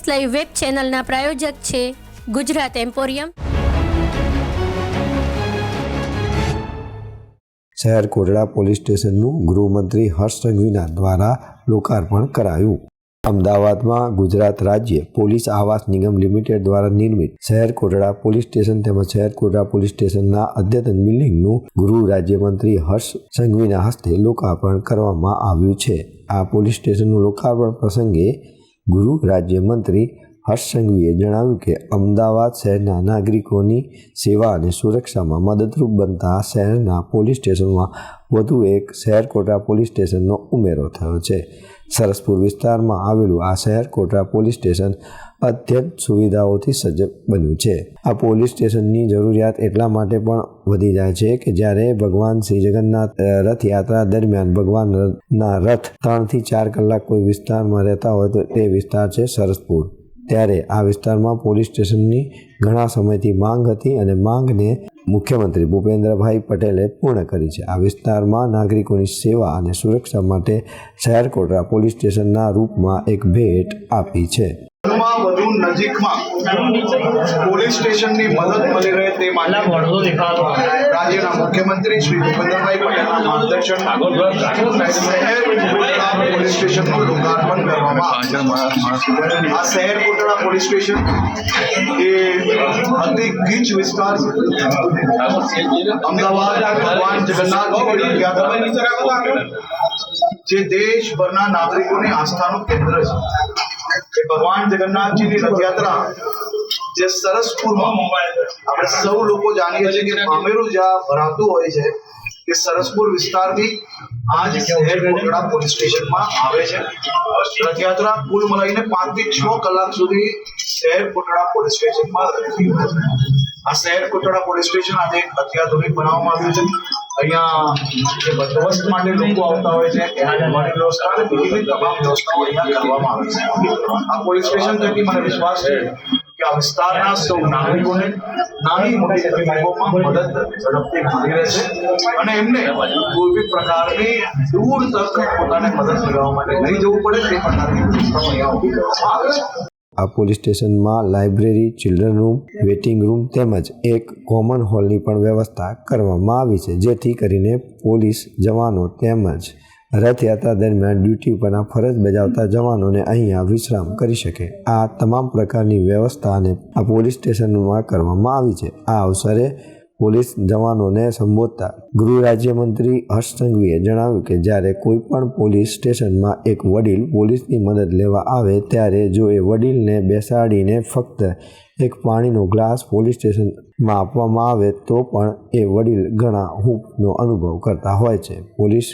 S live web ચેનલના પ્રાયોજક છે Gujarat emporium. શહેર કોટડા પોલીસ સ્ટેશનનું ગૃહમંત્રી હર્ષ સંઘવીના દ્વારા લોકાર્પણ કરાયું. અમદાવાદમાં ગુજરાત રાજ્ય પોલીસ આવાસ નિગમ લિમિટેડ દ્વારા નિર્મિત શહેર કોટડા પોલીસ સ્ટેશન તેમજ શહેર કોટડા પોલીસ સ્ટેશનના અદ્યતન બિલ્ડિંગનું ગૃહ રાજ્યમંત્રી હર્ષ સંઘવીના હસ્તે લોકાર્પણ કરવામાં આવ્યું છે. આ પોલીસ સ્ટેશનનું લોકાર્પણ પ્રસંગે ગૃહ રાજ્યમંત્રી હર્ષ સંઘવીએ જણાવ્યું કે અમદાવાદ શહેરના નાગરિકોની સેવા અને સુરક્ષામાં મદદરૂપ બનતા શહેરના પોલીસ સ્ટેશનમાં વધુ એક શહેર કોટરા પોલીસ સ્ટેશનનો ઉમેરો થયો છે. સરસપુર વિસ્તારમાં આવેલું આ શહેર કોટરા પોલીસ સ્ટેશન અત્યંત સુવિધાઓથી સજ્જ બન્યું છે. આ પોલીસ સ્ટેશનની જરૂરિયાત એટલા માટે પણ વધી જાય છે કે જ્યારે ભગવાન શ્રી જગન્નાથ રથયાત્રા દરમિયાન ભગવાનના રથ ત્રણથી ચાર કલાક કોઈ વિસ્તારમાં રહેતા હોય તો તે વિસ્તાર છે સરસપુર. ત્યારે આ વિસ્તારમાં પોલીસ સ્ટેશનની ઘણા સમયથી માંગ હતી અને માંગને મુખ્યમંત્રી ભૂપેન્દ્રભાઈ પટેલે પૂર્ણ કરી છે. આ વિસ્તારમાં નાગરિકોની સેવા અને સુરક્ષા માટે શહેર પોલીસ સ્ટેશનના રૂપમાં એક ભેટ આપી છે. નજીકમાં પોલીસ સ્ટેશનની મદદ મળી રહે તે માટે રાજ્યના મુખ્યમંત્રી શ્રી ભૂપેન્દ્રભાઈ પટેલના માર્ગદર્શન શહેર કોટડા પોલીસ સ્ટેશનનું લોકાર્પણ કરવામાં આ શહેર કોટડા પોલીસ સ્ટેશન એ અતિ ગીચ વિસ્તાર અમદાવાદ ભગવાન જગન્નાથજીની યાત્રા. જે દેશભરના નાગરિકોની આસ્થાનું કેન્દ્ર છે. કે ભગવાન જગન્નાથજીની રથયાત્રા જે સરસપુરમાં આપણે સૌ લોકો જાણીએ છીએ કે મામેરું જ્યાં ભરાતું હોય છે કે સરસપુર વિસ્તારથી આ જ શહેર પોલીસ સ્ટેશનમાં આવે છે. રથયાત્રા કુલ મળીને પાંચથી છ કલાક સુધી શહેર કોટડા પોલીસ સ્ટેશનમાં રહેતી આ શહેર કોટડા પોલીસ સ્ટેશન આજે અત્યાધુનિક બનાવવામાં આવ્યું છે. અહીંયા જે બંદોબસ્ત માટે લોકો આવતા હોય છે ત્યાં જમવાની વ્યવસ્થા અને બીજી તમામ વ્યવસ્થાઓ અહીંયા કરવામાં આવે છે. આ પોલીસ સ્ટેશન થકી મને વિશ્વાસ છે કે આ વિસ્તારના સૌ નાગરિકોને નાની મોટી તકલીફોમાં મદદ ઝડપથી મળી રહેશે અને એમને કોઈ બી પ્રકારની દૂર તક પોતાને મદદ મેળવવા માટે નહીં જવું પડે, તે પ્રકારની વ્યવસ્થાઓ અહીંયા ઊભી કરવામાં આવે છે. આ પોલીસ સ્ટેશનમાં library children room waiting room તેમજ એક કોમન હોલની પણ વ્યવસ્થા કરવામાં આવી છે, જેથી કરીને પોલીસ જવાનો તેમજ રથયાત્રા દરમિયાન ડ્યુટી ઉપરના ફરજ બજાવતા જવાનોને અહીંયા વિશ્રામ કરી શકે. આ તમામ પ્રકારની વ્યવસ્થા અને આ પોલીસ સ્ટેશનમાં કરવામાં આવી છે. આ અવસરે પોલીસ જવાનોને સંબોધતા ગૃહ રાજ્યમંત્રી હર્ષ સંઘવીએ જણાવ્યું કે જ્યારે કોઈ પણ પોલીસ સ્ટેશનમાં એક વડીલ પોલીસની મદદ લેવા આવે ત્યારે જો એ વડીલને બેસાડીને ફક્ત એક પાણીનો ગ્લાસ પોલીસ સ્ટેશનમાં આપવામાં આવે તો પણ એ વડીલ ઘણા હૂંફનો અનુભવ કરતા હોય છે. પોલીસ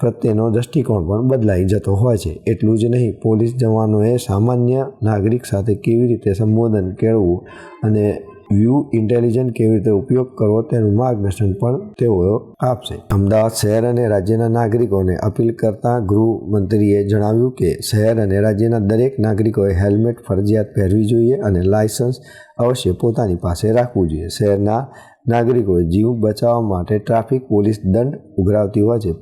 પ્રત્યેનો દૃષ્ટિકોણ પણ બદલાઈ જતો હોય છે. એટલું જ નહીં, પોલીસ જવાનોએ સામાન્ય નાગરિક સાથે કેવી રીતે સંબોધન કેળવું અને વ્યૂ ઇન્ટેલિજન્ટ કેવી રીતે ઉપયોગ કરવો તેનું માર્ગદર્શન પણ તેઓ આપશે. અમદાવાદ શહેર અને રાજ્યના નાગરિકોને અપીલ કરતા ગૃહમંત્રીએ જણાવ્યું કે શહેર અને રાજ્યના દરેક નાગરિકોએ હેલ્મેટ, ફરજિયાત પહેરવી જોઈએ અને લાયસન્સ અવશ્ય પોતાની પાસે રાખવું જોઈએ. શહેરના નાગરિકોએ જીવ બચાવવા માટે ટ્રાફિક પોલીસ દંડ ઉઘરાવતી હોય છે.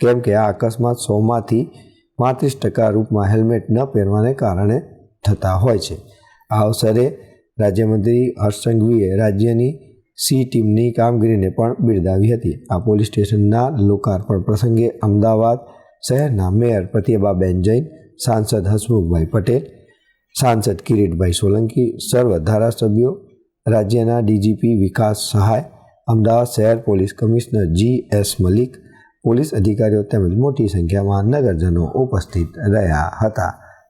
કેમ કે આ અકસ્માત સોમાંથી પાંત્રીસ ટકા રૂપમાં હેલ્મેટ ન પહેરવાને કારણે થતા હોય છે. આ અવસરે રાજ્યમંત્રી હર્ષ સંઘવીએ રાજ્યની સી ટીમની કામગીરીને પણ બિરદાવી હતી. આ પોલીસ સ્ટેશનના લોકાર્પણ પ્રસંગે અમદાવાદ શહેરના મેયર પ્રતિભાબેન જૈન, સાંસદ હસમુખભાઈ પટેલ, સાંસદ કિરીટભાઈ સોલંકી, સર્વ ધારાસભ્યો, રાજ્યના ડીજીપી વિકાસ સહાય, અમદાવાદ શહેર police commissioner G S Malik, police અધિકારીઓ તેમજ મોટી સંખ્યામાં નગરજનો ઉપસ્થિત રહ્યા હતા.